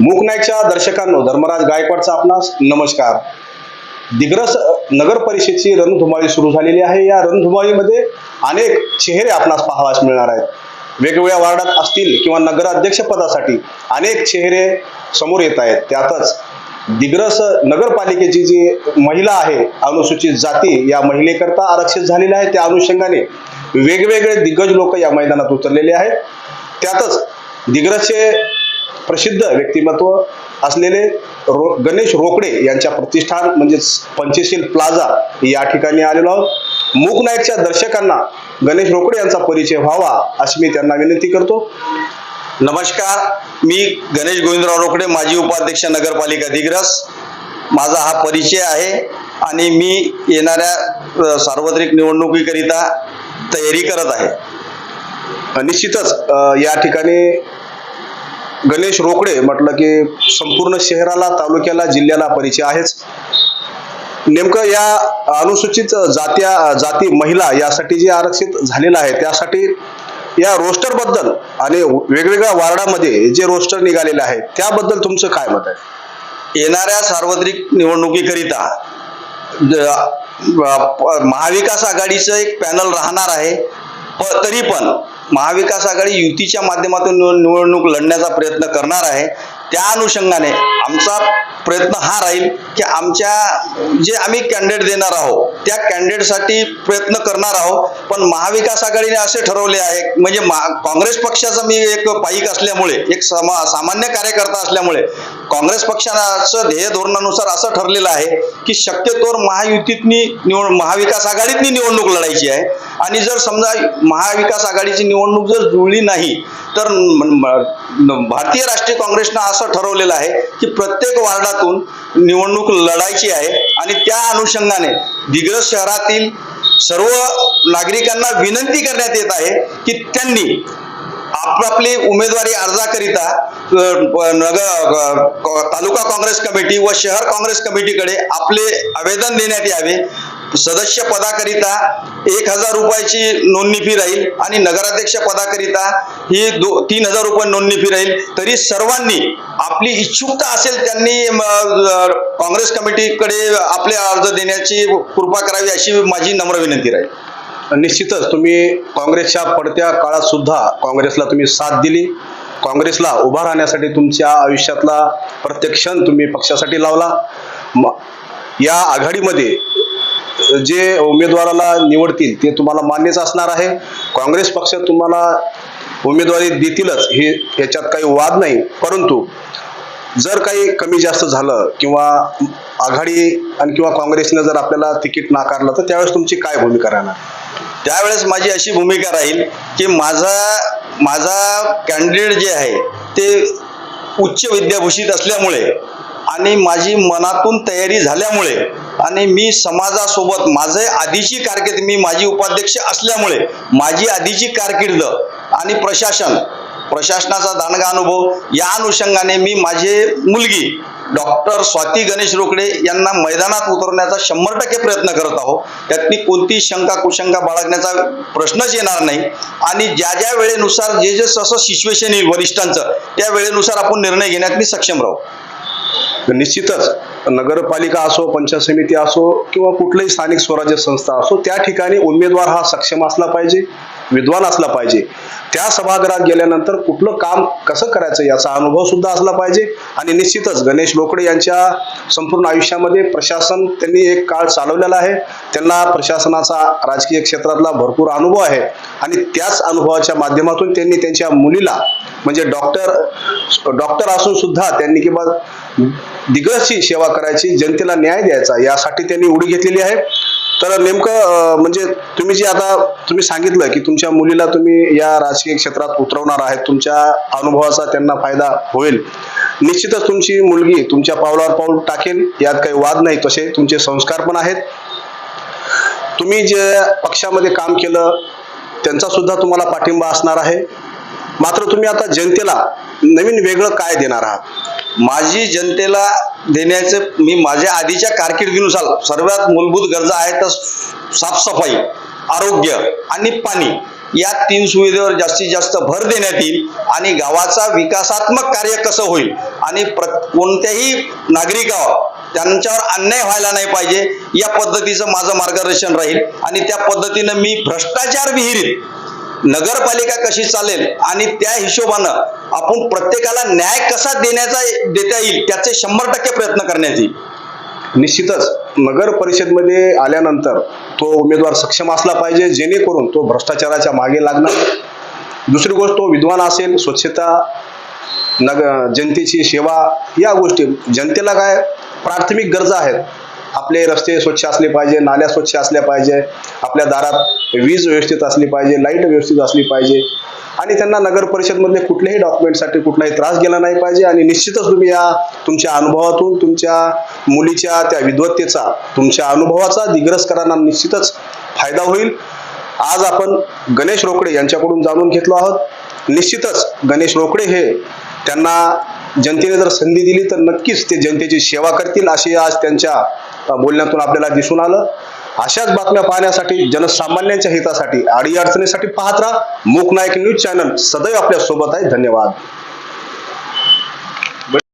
मूकनायकच्या दर्शकांनो धर्मराज गायकवाडचा आपणास नमस्कार. दिग्रस नगर परिषदची रणधुमाळी सुरू झालेली आहे. या रणधुमाळीमध्ये अनेक चेहरे आपणास पाहावास मिळणार आहेत. वेगवेगळ्या वार्डात असतील किंवा नगराध्यक्ष पदासाठी अनेक चेहरे समोर येत आहेत. त्यातच दिग्रस नगरपालिकेची जी महिला आहे अनुसूचित जाती या महिलेकरता आरक्षित झालेल्या आहे त्या अनुषंगाने वेगवेगळे दिग्गज लोक या मैदानात उतरलेले आहेत. त्यातच दिग्रसचे प्रसिद्ध व्यक्तिमत्व असलेले रो गणेश रोकडे यांच्या प्रतिष्ठान म्हणजेच पंचशील प्लाझा या ठिकाणी आलेलो आहोत. मूक नाईकच्या दर्शकांना गणेश रोकडे यांचा परिचय व्हावा अशी मी त्यांना विनंती करतो. नमस्कार मी गणेश गोविंदराव रोकडे माजी उपाध्यक्ष नगरपालिका दिग्रस माझा हा परिचय आहे आणि मी येणाऱ्या सार्वत्रिक निवडणुकीकरिता तयारी करत आहे. निश्चितच या ठिकाणी गणेश रोकडे म्हटलं की संपूर्ण शहराला तालुक्याला जिल्ह्याला परिचय आहेच. नेमकं या अनुसूचित जात्या जाती महिला यासाठी जे आरक्षित झालेलं आहे त्यासाठी या रोस्टरबद्दल आणि वेगवेगळ्या वार्डामध्ये जे रोस्टर निघालेले आहे त्याबद्दल तुमचं काय मत आहे? येणाऱ्या सार्वत्रिक निवडणुकीकरिता महाविकास आघाडीचं एक पॅनल राहणार आहे. प तरी पण महाविकास आघाडी युतीच्या माध्यमातून निवडणूक लढण्याचा प्रयत्न करणार आहे. त्या अनुषंगाने आमचा प्रयत्न हा राहील की आमच्या जे आम्ही कॅन्डिडेट देणार आहोत त्या कॅन्डिडेटसाठी प्रयत्न करणार आहोत. पण महाविकास आघाडीने असे ठरवले आहे म्हणजे मा काँग्रेस पक्षाचा मी एक पाईक असल्यामुळे एक समा सामान्य कार्यकर्ता असल्यामुळे काँग्रेस पक्षाचं ध्येय धोरणानुसार असं ठरलेलं आहे की शक्यतोवर महायुतीतनी निवड महाविकास आघाडीतनी निवडणूक लढायची आहे. आणि जर समजा महाविकास आघाडीची निवडणूक जर जुळली नाही तर भारतीय राष्ट्रीय काँग्रेसनं असं ठरवलेलं आहे की प्रत्येक वार्डातून निवडणूक लढायची आहे आणि त्या अनुषंगाने दिग्रस शहरातील सर्व नागरिकांना विनंती करण्यात येत आहे की त्यांनी आपापली उमेदवारी अर्जाकरिता नगर तालुका काँग्रेस कमिटी व शहर काँग्रेस कमिटीकडे आपले आवेदन देण्यात यावे. सदस्य पदाकरिता एक हजार रुपयाची नोंदणी फी राहील आणि नगराध्यक्ष पदाकरिता ही दो तीन हजार रुपये नोंदणी फी राहील. तरी सर्वांनी आपली इच्छुकता असेल त्यांनी काँग्रेस कमिटीकडे आपले अर्ज देण्याची कृपा करावी अशी माझी नम्र विनंती राहील. निश्चितच तुम्ही काँग्रेसच्या पडत्या काळात सुद्धा काँग्रेसला तुम्ही साथ दिली. काँग्रेसला उभा राहण्यासाठी तुमच्या आयुष्यातला प्रत्येक क्षण तुम्ही पक्षासाठी लावला. म- या आघाडीमध्ये जे उमेदवाराला निवडतील ते तुम्हाला मान्यच असणार आहे. काँग्रेस पक्ष तुम्हाला उमेदवारी देतीलच हे याच्यात काही वाद नाही. परंतु जर काही कमी जास्त झालं किंवा आघाडी आणि किंवा काँग्रेसनं जर आपल्याला तिकीट नाकारलं तर त्यावेळेस तुमची काय भूमिका राहणार? त्यावेळेस माझी अशी भूमिका राहील की माझा माझा कॅन्डिडेट जे आहे ते उच्च विद्याभूषित असल्यामुळे आणि माझी मनातून तयारी झाल्यामुळे आणि मी समाजासोबत माझे आधीची कारकीर्द मी माझी उपाध्यक्ष असल्यामुळे माझी आधीची कारकीर्द आणि प्रशासन प्रशासनाचा दांडगा अनुभव या अनुषंगाने मी माझे मुलगी डॉक्टर स्वाती गणेश रोकडे यांना मैदानात उतरवण्याचा शंभर टक्के प्रयत्न करत आहोत. त्यातनी कोणती शंका कुशंका बाळगण्याचा प्रश्नच येणार नाही. आणि ज्या ज्या वेळेनुसार जे जे असं सिच्युएशन येईल वरिष्ठांचं त्या वेळेनुसार आपण निर्णय घेण्यात मी सक्षम राहू. निश्चितच नगरपालिका असो पंचायत समिती असो किंवा कुठलीही स्थानिक स्वराज्य संस्था असो त्या ठिकाणी उमेदवार हा सक्षम असला पाहिजे विद्वान असला पाहिजे. त्या सभागृहात गेल्यानंतर कुठलं काम कसं करायचं याचा अनुभव सुद्धा असला पाहिजे आणि निश्चितच गणेश लोकडे यांच्या संपूर्ण आयुष्यामध्ये प्रशासन त्यांनी एक काळ चालवलेला आहे. त्यांना प्रशासनाचा राजकीय क्षेत्रातला भरपूर अनुभव आहे आणि त्याच अनुभवाच्या माध्यमातून त्यांनी त्यांच्या मुलीला म्हणजे डॉक्टर डॉक्टर असून सुद्धा त्यांनी किंवा दिग्रसची सेवा करायची जनतेला न्याय द्यायचा यासाठी त्यांनी उडी घेतलेली आहे. तर नेमकं म्हणजे तुम्ही जे आता तुम्ही सांगितलं की तुमच्या मुलीला तुम्ही या राजकीय क्षेत्रात उतरवणार आहेत तुमच्या अनुभवाचा त्यांना फायदा होईल. निश्चितच तुमची मुलगी तुमच्या पावलावर पाऊल टाकेल यात काही वाद नाही तसे तुमचे संस्कार पण आहेत. तुम्ही जे पक्षामध्ये काम केलं त्यांचा सुद्धा तुम्हाला पाठिंबा असणार आहे. मात्र तुम्ही आता जनतेला नवीन वेगळं काय देणार आहात? माझी जनतेला देण्याचे मी माझ्या आधीच्या कारकिर्दीनुसार सर्वात मूलभूत गरजा आहेत तर साफसफाई आरोग्य आणि पाणी या तीन सुविधेवर जास्तीत जास्त भर देण्यात येईल आणि गावाचा विकासात्मक कार्य कसं होईल आणि प्र कोणत्याही नागरिकावर त्यांच्यावर अन्याय व्हायला नाही पाहिजे या पद्धतीचं माझं मार्गदर्शन राहील आणि त्या पद्धतीनं मी भ्रष्टाचार विहिरीत नगरपालिका कशी चालेल आणि त्या हिशोबानं आपण प्रत्येकाला न्याय कसा देण्याचा देता येईल त्याचे शंभर टक्के प्रयत्न करण्यात येईल निश्चितच. नगर परिषदमध्ये आल्यानंतर तो उमेदवार सक्षम असला पाहिजे जेणेकरून तो भ्रष्टाचाराच्या मागे लागणार. दुसरी गोष्ट तो विद्वान असेल स्वच्छता नग जनतेची सेवा या गोष्टी जनतेला काय प्राथमिक गरजा आहेत. आपले रस्ते स्वच्छ असले पाहिजे नाल्या स्वच्छ असल्या पाहिजे आपल्या दारात वीज व्यवस्थित असली पाहिजे लाइट व्यवस्थित असली पाहिजे. आणि त्यांना नगर परिषदमधले कुठल्याही डॉक्युमेंटसाठी कुठलाही त्रास गेला नाही पाहिजे आणि निश्चितच तुम्ही या तुमच्या अनुभवातून तुमच्या मुलीच्या त्या विद्वत्तेचा तुमच्या अनुभवाचा दिग्रसकरांना निश्चितच फायदा होईल. आज आपण गणेश रोकडे यांच्याकडून जाणून घेतलो आहोत. निश्चितच गणेश रोकडे हे त्यांना जनतेने जर संधी दिली तर नक्कीच ते जनतेची सेवा करतील अशी आज त्यांच्या बोलण्यातून आपल्याला दिसून आलं. अशाच बातम्या पाहण्यासाठी जनसामान्यांच्या हितासाठी अडीअडचणीसाठी पाहत राहा. मूक नायक न्यूज चॅनल सदैव आपल्यासोबत आहे. धन्यवाद.